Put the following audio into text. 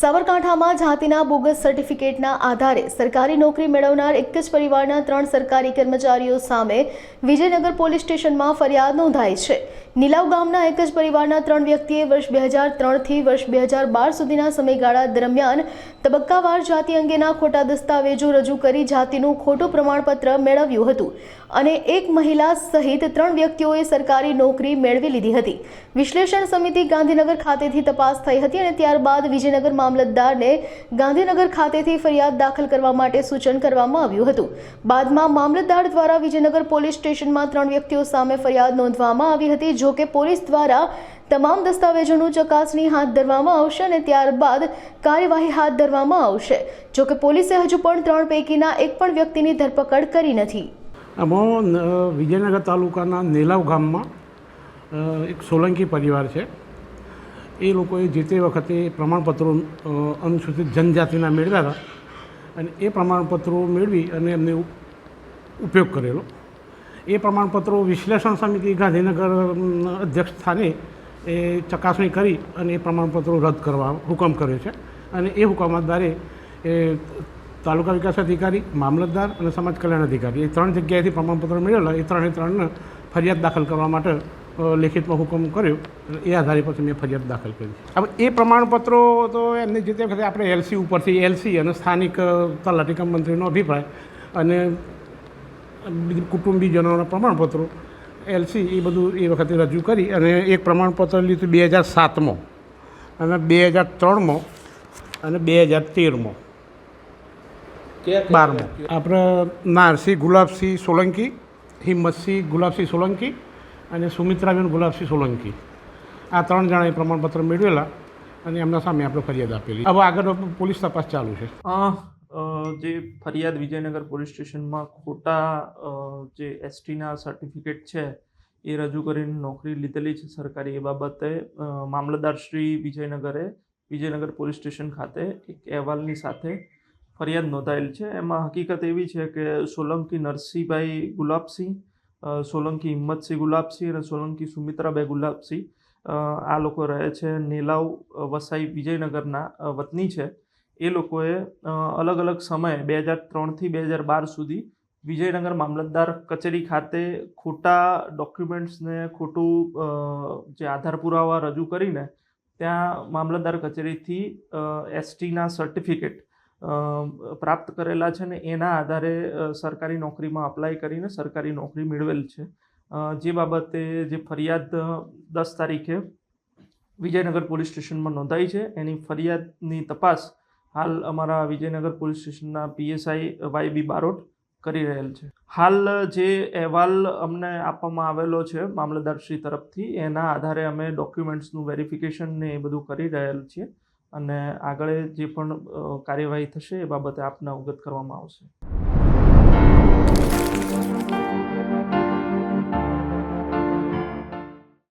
સાબરકાંઠામાં જાતિના બોગસ સર્ટિફિકેટના આધારે સરકારી નોકરી મેળવનાર એક જ પરિવારના ત્રણ સરકારી કર્મચારીઓ સામે વિજયનગર પોલીસ સ્ટેશનમાં ફરિયાદ નોંધાઈ છે. નીલાવ ગામના એક જ પરિવારના ત્રણ વ્યક્તિએ વર્ષ બે હજાર ત્રણથી વર્ષ બે હજાર બાર સુધીના સમયગાળા દરમિયાન તબક્કાવાર જાતિ અંગેના ખોટા દસ્તાવેજો રજૂ કરી જાતિનું ખોટું પ્રમાણપત્ર મેળવ્યું હતું અને એક મહિલા સહિત ત્રણ વ્યક્તિઓએ સરકારી નોકરી મેળવી લીધી હતી. વિશ્લેષણ સમિતિ ગાંધીનગર ખાતેથી તપાસ થઈ હતી અને ત્યારબાદ વિજયનગર મામલતદારને ગાંધીનગર ખાતેથી ફરિયાદ દાખલ કરવા માટે સૂચન કરવામાં આવ્યું હતું. બાદમાં મામલતદાર દ્વારા વિજયનગર પોલીસ સ્ટેશનમાં ત્રણ વ્યક્તિઓ સામે ફરિયાદ નોંધવામાં આવી હતી, જો કે પોલીસ દ્વારા તમામ દસ્તાવેજોનું ચકાસણી હાથ ધરવામાં આવશે અને ત્યારબાદ કાર્યવાહી હાથ ધરવામાં આવશે. જો કે પોલીસે હજુ પણ ત્રણ પૈકીના એક પણ વ્યક્તિની ધરપકડ કરી નથી. વિજયનગર તાલુકાના નેલાવ ગામમાં એક સોલંકી પરિવાર છે. એ લોકોએ જે તે વખતે પ્રમાણપત્રો અનુસૂચિત જનજાતિના મેળવ્યા હતા અને એ પ્રમાણપત્રો મેળવી અને એમને ઉપયોગ કરેલો. એ પ્રમાણપત્રો વિશ્લેષણ સમિતિ ગાંધીનગર અધ્યક્ષ સ્થાને એ ચકાસણી કરી અને એ પ્રમાણપત્રો રદ કરવા હુકમ કર્યો છે અને એ હુકમ આધારે એ તાલુકા વિકાસ અધિકારી, મામલતદાર અને સમાજ કલ્યાણ અધિકારી એ ત્રણ જગ્યાએથી પ્રમાણપત્રો મેળવેલા. એ ત્રણે ત્રણને ફરિયાદ દાખલ કરવા માટે લેખિતમાં હુકમ કર્યો એ આધારે પછી મેં ફરિયાદ દાખલ કરી. હવે એ પ્રમાણપત્રો તો એમને જે તે વખતે આપણે એલસી ઉપરથી એલસી અને સ્થાનિક તલાટીકમ તલાટી મંત્રીનો અભિપ્રાય અને બીજું કુટુંબીજનોના પ્રમાણપત્રો એલસી એ બધું એ વખતે રજૂ કરી અને એક પ્રમાણપત્ર લીધું બે હજાર સાતમાં અને બે હજાર ત્રણમાં અને બે હજાર તેરમાં. બારમાં. આપણે નારસિંહ ગુલાબસિંહ સોલંકી હિંમતસિંહ ગુલાબસિંહ સોલંકી અને સુમિત્રાબેન ગુલાબસિંહ સોલંકી. આ ત્રણ જણાએ પ્રમાણપત્ર મેળવેલા અને એમના સામે આપણે ફરિયાદ આપેલી. હવે આગળ પોલીસ તપાસ ચાલુ છે. જે ફરિયાદ વિજયનગર પોલીસ સ્ટેશનમાં ખોટા જે એસટીના સર્ટિફિકેટ છે, એ રજૂ કરીને નોકરી લીધેલી છે સરકારી. એ બાબતે મામલતદાર શ્રી વિજયનગરે, વિજયનગર પોલીસ સ્ટેશન ખાતે એક અહેવાલની સાથે ફરિયાદ નોંધાયેલ છે. એમાં હકીકત એવી છે કે સોલંકી નરસિંહભાઈ ગુલાબસિંહ સોલંકી હિંમતસિંહ ગુલાબસિંહ અને સોલંકી સુમિત્રાબાઈ ગુલાબસિંહ. અ, આ લોકો રહે છે નેલાવ વસાઈ વિજયનગરના વતની છે. એ લોકોએ અલગ અલગ સમયે બે હજાર ત્રણથી બે હજાર બાર સુધી વિજયનગર મામલતદાર કચેરી ખાતે ખોટા ડોક્યુમેન્ટ્સને ખોટું જે આધાર પુરાવા રજૂ કરીને ત્યાં મામલતદાર કચેરીથી એસટીના સર્ટિફિકેટ પ્રાપ્ત કરેલા છે ને એના આધારે સરકારી નોકરીમાં અપ્લાય કરીને સરકારી નોકરી મેળવેલ છે. જે બાબતે જે ફરિયાદ દસ તારીખે વિજયનગર પોલીસ સ્ટેશનમાં નોંધાઈ છે. એની ફરિયાદની તપાસ હાલ અમારા વિજયનગર પોલીસ સ્ટેશનના પીએસઆઈ વાય બી બારોટ કરી રહેલ છે. હાલ જે અહેવાલ અમને આપવામાં આવેલો છે મામલતદારશ્રી તરફથી, એના આધારે અમે ડોક્યુમેન્ટ્સનું વેરિફિકેશન ને એ બધું કરી રહેલ છીએ. અને આગળ જે પણ કાર્યવાહી થશે એ બાબતે આપને અવગત કરવામાં આવશે.